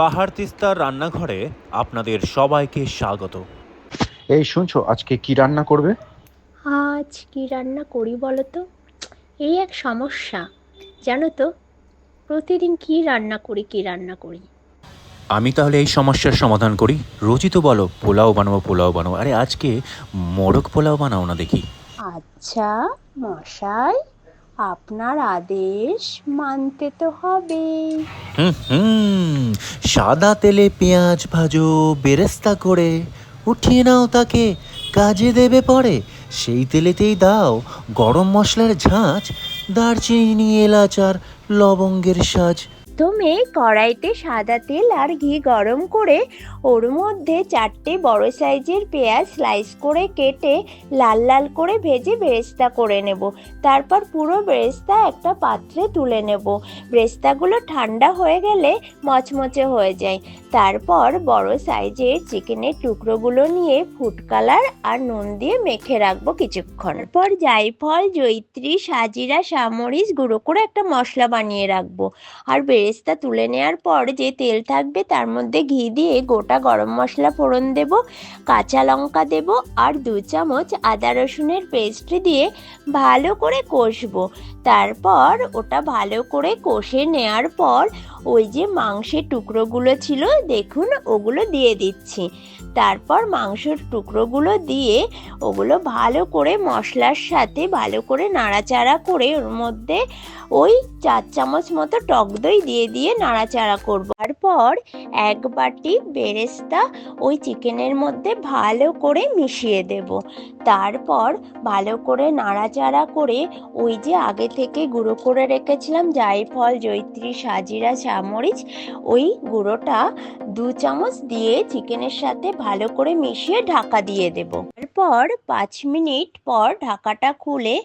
পাহাড় তিস্তার রান্নাঘরে আপনাদের সবাইকে স্বাগত। এই শুনছো আজকে কি রান্না করবে? আজ কি রান্না করি বলো তো? এই এক সমস্যা জানো তো? প্রতিদিন কি রান্না করি কি রান্না করি? আমি তাহলে এই সমস্যার সমাধান করি। রোজই তো বলো পোলাও বানাবো পোলাও বানাবো। আরে আজকে মোরগ পোলাও বানাও না দেখি। আচ্ছা মশাই। আপনার আদেশ মানতে তো হবে। সাদা তেলে পেঁয়াজ ভাজো, বেরেস্তা করে। উঠিয়ে নাও তাকে, কাজে দেবে পরে। সেই তেলেতেই দাও, গরম মশলার ঝাঁচ দারচিনি, এলাচ আর লবঙ্গের সাজ। প্রথমে কড়াইতে সাদা তেল আর ঘি গরম করে ওর মধ্যে চারটে বড় সাইজের পেঁয়াজ স্লাইস করে কেটে লাল লাল করে ভেজে বেরেস্তা করে নেব। তারপর পুরো বেরেস্তা একটা পাত্রে তুলে নেব। বেরেস্তাগুলো ঠান্ডা হয়ে গেলে মচমচে হয়ে যায়। তারপর বড় সাইজের চিকেনের টুকরোগুলো নিয়ে ফুড কালার আর নুন দিয়ে মেখে রাখব কিছুক্ষণ। পর জায়ফল জৈত্রী সাজিরা সামরিচ গুঁড়ো করে একটা মশলা বানিয়ে রাখব। আর বেরেস্তা তুলে নেওয়ার পর যে তেল থাকবে তার মধ্যে ঘি দিয়ে গোটা গরম মশলা ফোড়ন দেব, কাঁচা লঙ্কা দেব আর দু চামচ আদা রসুনের পেস্ট দিয়ে ভালো করে কষবো। তারপর ওটা ভালো করে কষে নেওয়ার পর ওই যে মাংসের টুকরোগুলো ছিল, দেখুন ওগুলো দিয়ে দিচ্ছি। তারপর মাংসের টুকরোগুলো দিয়ে ওগুলো ভালো করে মশলার সাথে ভালো করে নাড়াচাড়া করে ওর মধ্যে ওই চার চামচ মতো টক দই দিয়ে দিয়ে নাড়াচাড়া করব। তারপর এক বাটি বেরেস্তা ওই চিকেনের মধ্যে ভালো করে মিশিয়ে দেব। তারপর ভালো করে নাড়াচাড়া করে ওই যে আগে থেকে গুঁড়ো করে রেখেছিলাম জায়ফল জৈত্রী সাজিরা, চামরিচ, ওই গুঁড়োটা দু চামচ দিয়ে চিকেনের সাথে ভালো করে মিশিয়ে ঢাকা দিয়ে দেব। তারপর পাঁচ মিনিট পর ঢাকাটা খুলে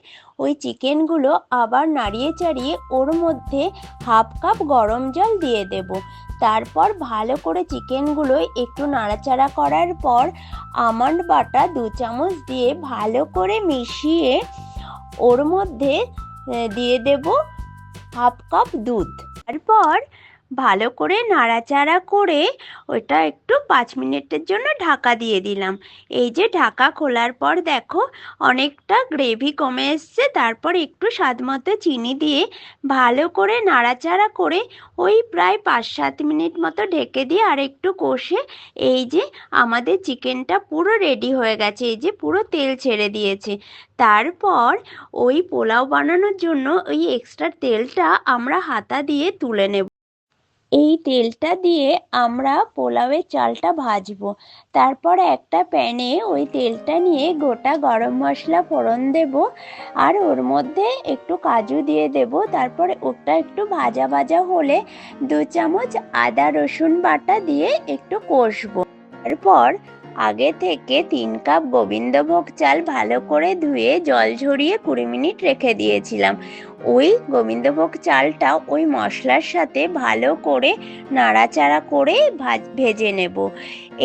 ওই চিকেনগুলো আবার নাড়িয়ে চাড়িয়ে ওর মধ্যে হাফ কাপ গরম জল দিয়ে দেব। তারপর ভালো করে চিকেনগুলো একটু নাড়াচাড়া করার পর আমন্ড বাটা দু চামচ দিয়ে ভালো করে মিশিয়ে ওর মধ্যে দিয়ে দেব হাফ কাপ দুধ। তারপর ভালো করে নাড়াচাড়া করে ওটা একটু পাঁচ মিনিটের জন্য ঢাকা দিয়ে দিলাম। এই যে ঢাকা খোলার পর দেখো অনেকটা গ্রেভি কমে এসছে, তারপর একটু স্বাদ মতো চিনি দিয়ে ভালো করে নাড়াচাড়া করে ওই প্রায় পাঁচ সাত মিনিট মতো ঢেকে দিয়ে আর একটু কষে এই যে আমাদের চিকেনটা পুরো রেডি হয়ে গেছে, এই যে পুরো তেল ছেড়ে দিয়েছে। তারপর ওই পোলাও বানানোর জন্য ওই এক্সট্রা তেলটা আমরা হাতা দিয়ে তুলে নেব। এই তেলটা দিয়ে আমরা পোলাওয়ের চালটা ভাজবো। তারপর একটা প্যানে ওই তেলটা নিয়ে গোটা গরম মশলা ফোড়ন দেব আর ওর মধ্যে একটু কাজু দিয়ে দেব। তারপরে ওটা একটু ভাজা ভাজা হলে দু চামচ আদা, রসুন বাটা দিয়ে একটু কষবো। তারপর আগে থেকে তিন কাপ গোবিন্দভোগ চাল ভালো করে ধুয়ে জল ঝরিয়ে কুড়ি মিনিট রেখে দিয়েছিলাম। ওই গোবিন্দভোগ চালটা ওই মশলার সাথে ভালো করে নাড়াচাড়া করে ভাজ, ভেজে নেব।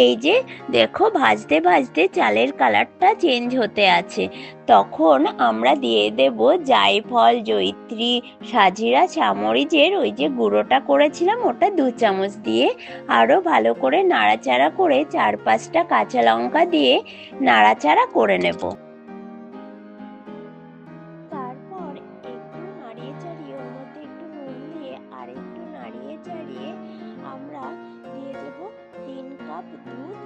এই যে দেখো ভাজতে ভাজতে চালের কালারটা চেঞ্জ হতে আছে। তখন আমরা দিয়ে দেব জায়ফল জৈত্রী সাজিরা, চামরিচের ওই যে গুঁড়োটা করেছিলাম ওটা দু চামচ দিয়ে আরও ভালো করে নাড়াচাড়া করে চার পাঁচটা কাঁচা লঙ্কা দিয়ে নাড়াচাড়া করে নেব। কাপ দুধ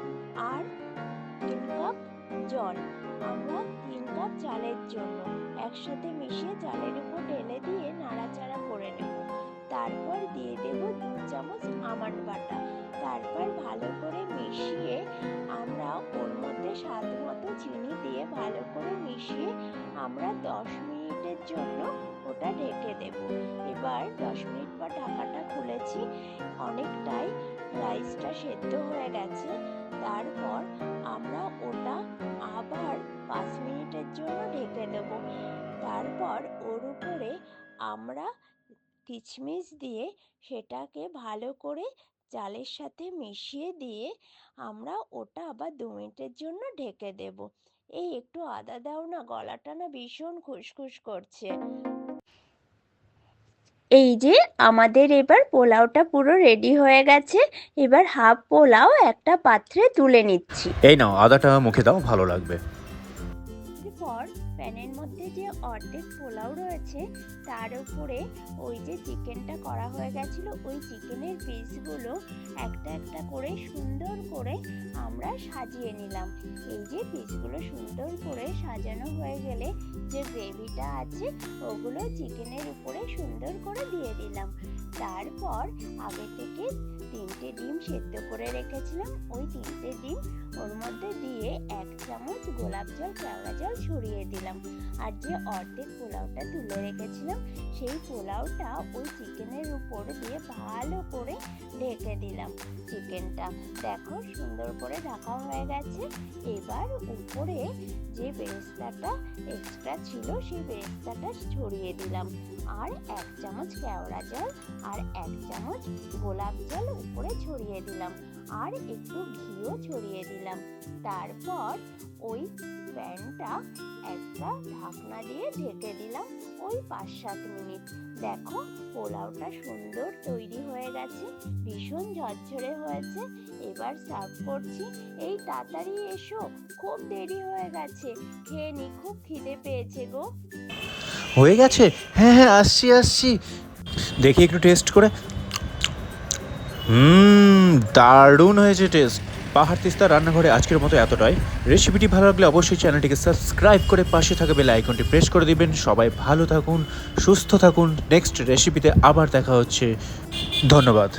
আর তিন কাপ জল। আমরা তিন কাপ চালের জন্য একসাথে মিশিয়ে চালের উপর ঢেলে দিয়ে নাড়াচাড়া করে নেব। তারপর দিয়ে দেব দু চামচ আমন্ড বাটা। তারপর ভালো করে মিশিয়ে আমরা ওর মধ্যে স্বাদ মতো চিনি দিয়ে ভালো করে মিশিয়ে আমরা দশ মিনিটের জন্য ওটা ঢেকে দেব। এবার দশ মিনিট পর ঢাকাটা খুলেছি। অনেকটাই রাইসটা সেদ্ধ হয়ে গেছে, তারপর আমরা ওটা আবার পাঁচ মিনিটের জন্য ঢেকে দেব। তারপর ওর উপরে আমরা কিচমিচ দিয়ে সেটাকে ভালো করে চালের সাথে মিশিয়ে দিয়ে আমরা ওটা আবার দু মিনিটের জন্য ঢেকে দেব। এই একটু আদা দাও না, গলাটা না ভীষণ খুসখুস করছে। এই যে আমাদের এবার পোলাওটা পুরো রেডি হয়ে গেছে, এবার হাফ পোলাও একটা পাত্রে তুলে নিচ্ছি। এই নাও, আদাটা মুখে দাও, ভালো লাগবে। প্যানের মধ্যে যে অর্ধেক পোলাও রয়েছে, তার উপরে ওই যে চিকেনটা করা হয়ে গেছিল, ওই চিকেনের পিসগুলো একটা একটা করে সুন্দর করে আমরা সাজিয়ে নিলাম। এই যে পিসগুলো সুন্দর করে সাজানো হয়ে গেলে যে গ্রেভিটা আছে, ওগুলো চিকেনের উপরে সুন্দর করে দিয়ে দিলাম। তারপর আগে থেকে তিনটে ডিম সেদ্ধ করে রেখেছিলাম। ওই তিনটে ডিম ওর মধ্যে দিয়ে এক চামচ গোলাপ জল কেওড়া জল ছড়িয়ে দিলাম। আর যে অর্ধেক পোলাওটা তুলে রেখেছিলাম, সেই পোলাওটা ওই চিকেনের উপর দিয়ে ভালো করে ঢেকে দিলাম চিকেনটা। দেখো সুন্দর করে ঢাকা হয়ে গেছে। এবার উপরে যে বেরেস্তাটা এক্সট্রা ছিল, সেই বেরেস্তাটা ছড়িয়ে দিলাম। আর এক চামচ কেওড়া জল আর এক চামচ গোলাপ জল উপরে ছড়িয়ে দিলাম আর একটু ঘিও ছড়িয়ে দিলাম। তারপর ওই প্যানটা একটা ঢাকনা দিয়ে ঢেকে দিলাম ওই পাঁচ সাত মিনিট। দেখো পোলাওটা সুন্দর তৈরি হয়ে গেছে, ভীষণ ঝরঝরে হয়েছে। এবার সার্ভ করছি। এই তাড়াতাড়ি এসো, খুব দেরি হয়ে গেছে। খেয়ে নি, খুব খিদে পেয়েছে গো। হয়ে গেছে? হ্যাঁ হ্যাঁ আসছি আসছি। দেখি একটু টেস্ট করে। হুম, দারুণ হয়েছে টেস্ট পাহাড় তিস্তা রান্নাঘরে আজকের মতো এতটাই। রেসিপিটি ভালো লাগলে অবশ্যই চ্যানেলটিকে সাবস্ক্রাইব করে পাশে থাকবে বেল আইকনটি প্রেস করে দিবেন। সবাই ভালো থাকুন, সুস্থ থাকুন। নেক্সট রেসিপিতে আবার দেখা হচ্ছে। ধন্যবাদ।